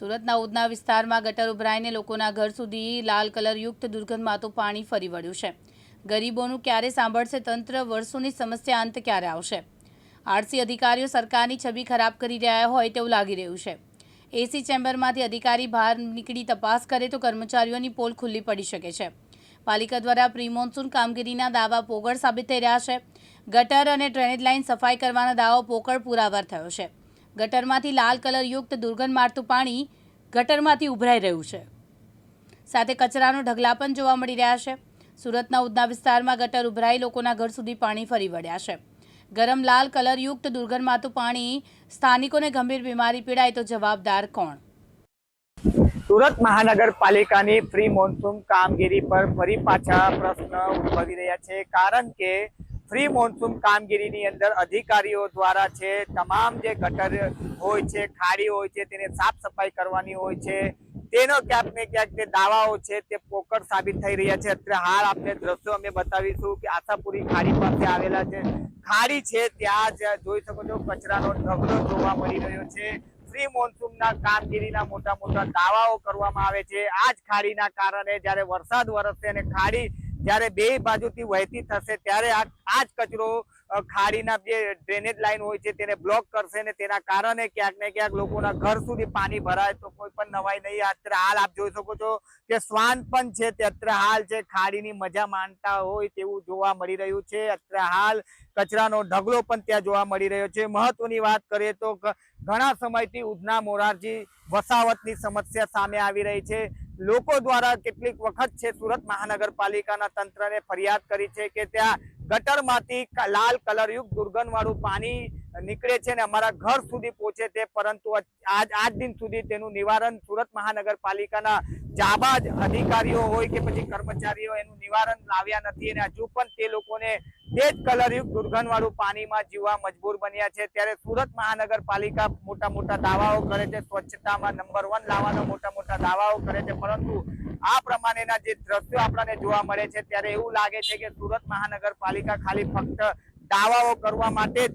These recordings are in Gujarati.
સુરતના ઉધના વિસ્તારમાં ગટર ઉભરાઈને લોકોના ઘર સુધી લાલ કલરયુક્ત દુર્ગંધમાંતું પાણી ફરી વળ્યું છે. ગરીબોનું ક્યારે સાંભળશે તંત્ર? વર્ષોની સમસ્યા અંત ક્યારે આવશે? આરસી અધિકારીઓ સરકારની છબી ખરાબ કરી રહ્યા હોય તેવું લાગી રહ્યું છે. એસી ચેમ્બરમાંથી અધિકારી બહાર નીકળી તપાસ કરે તો કર્મચારીઓની પોલ ખુલ્લી પડી શકે છે. પાલિકા દ્વારા પ્રી મોન્સૂન કામગીરીના દાવા પોગળ સાબિત થઈ રહ્યા છે. ગટર અને ડ્રેનેજ લાઇન સફાઈ કરવાના દાવો પોકળ પુરાવાર થયો છે. ગટરમાંથી લાલ કલરયુક્ત દુર્ગંધ મારતું પાણી ગટરમાંથી ઉભરાઈ રહ્યું છે. સાથે કચરાનો ઢગલા પણ જોવા મળી રહ્યા છે. સુરતના ઉધના વિસ્તારમાં ગટર ઉભરાઈ લોકોના ઘર સુધી પાણી ફરી વળ્યા છે. ગરમ લાલ કલરયુક્ત દુર્ગંધ મારતું પાણી સ્થાનિકોને ગંભીર બીમારી પીડાય તો જવાબદાર કોણ? સુરત મહાનગરપાલિકાની પ્રી મોન્સૂન કામગીરી પર ફરી પાછા પ્રશ્ન ઉદભવી રહ્યા છે. કારણ કે પ્રી મોન્સૂન કામગીરીની અંદર અધિકારીઓ દ્વારા છે, તમામ જે ગટર હોય છે, ખાડી હોય છે, તેને સાફ સફાઈ કરવાની હોય છે. તેનો ક્યાંક ને ક્યાંક જે દાવાઓ છે તે પોકળ સાબિત થઈ રહ્યા છે. અત્યારે હાલ આપણે દ્રશ્યો અમે બતાવીશું કે આશાપુરી ખાડી પાસે આવેલા છે ખાડી છે, ત્યાં જ જોઈ શકો છો કચરાનો ઢગલો જોવા મળી રહ્યો છે. પ્રી મોન્સૂનના કામગીરીના મોટા મોટા દાવાઓ કરવામાં આવે છે. આ જ ખાડીના કારણે જ્યારે વરસાદ વરસશે અને ખાડી જ્યારે બે બાજુથી વહેતી થશે, ત્યારે આ જ કચરો ખાડીના જે ડ્રેનેજ લાઈન હોય છે, તેને બ્લોક કરશે ને તેના કારણે ક્યાંક ને ક્યાંક લોકોના ઘર સુધી પાણી ભરાય. તો કોઈ પણ નવાઈ નહીં. અત્યારે હાલ આપ જોઈ શકો છો કે શ્વાન પણ છે તે અત્યારે હાલ છે ખાડીની મજા માણતા હોય તેવું જોવા મળી રહ્યું છે. અત્યારે હાલ કચરાનો ઢગલો પણ ત્યાં જોવા મળી રહ્યો છે. મહત્વની વાત કરીએ તો ઘણા સમયથી ઉધના મોરારજી વસાવતની સમસ્યા સામે આવી રહી છે. લોકો દ્વારા કેટલીક વખત છે સુરત મહાનગરપાલિકાના તંત્રને ફરિયાદ કરી છે કે ત્યાં ગટરમાંથી લાલ કલરયુક્ત દુર્ગંધવાળું પાણી નીકળે છે ને અમારા ઘર સુધી પહોંચે છે પરંતુ આજ આજ દિન સુધી તેનું નિવારણ સુરત મહાનગરપાલિકાના જાબાજ અધિકારીઓ હોય કે પછી કર્મચારીઓ એનું નિવારણ લાવ્યા નથી અને હજુ પણ તે લોકોને તે જ કલરયુક્ત દુર્ગંધવાળું પાણીમાં જીવવા મજબૂર બન્યા છે. ત્યારે સુરત મહાનગરપાલિકા મોટા મોટા દાવાઓ કરે છે. સ્વચ્છતામાં નંબર વન લાવવાના મોટા મોટા દાવાઓ કરે છે. પરંતુ આ પ્રમાણેના જે દ્રશ્યો આપણને જોવા મળે છે, ત્યારે એવું લાગે છે કે સુરત મહાનગરપાલિકા ખાલી ફક્ત દાવાઓ કરવા માટે જ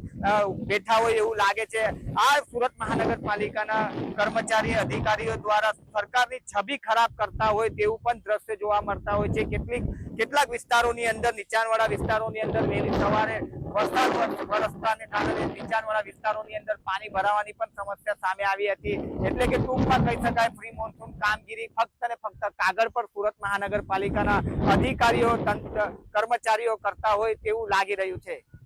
બેઠા હોય એવું લાગે છે. આ સુરત મહાનગરપાલિકાના કર્મચારી અધિકારીઓ દ્વારા સરકારની છબી ખરાબ કરતા હોય તેવું પણ દ્રશ્ય જોવા મળતા હોય છે. કેટલીક, કેટલાક વિસ્તારોની અંદર, નીચાણવાળા વિસ્તારોની અંદર વહેલી સવારે વરસાદ વર- વરસતાને નીચાણવાળા વિસ્તારોની અંદર પાણી ભરાવાની પણ સમસ્યા સામે આવી હતી. એટલે કે ટૂંકમાં કહી શકાય પ્રી મોન્સૂન કામગીરી ફક્ત ને ફક્ત કાગળ પર સુરત મહાનગરપાલિકાના અધિકારીઓ કર્મચારીઓ કરતા હોય તેવું લાગી રહ્યું છે.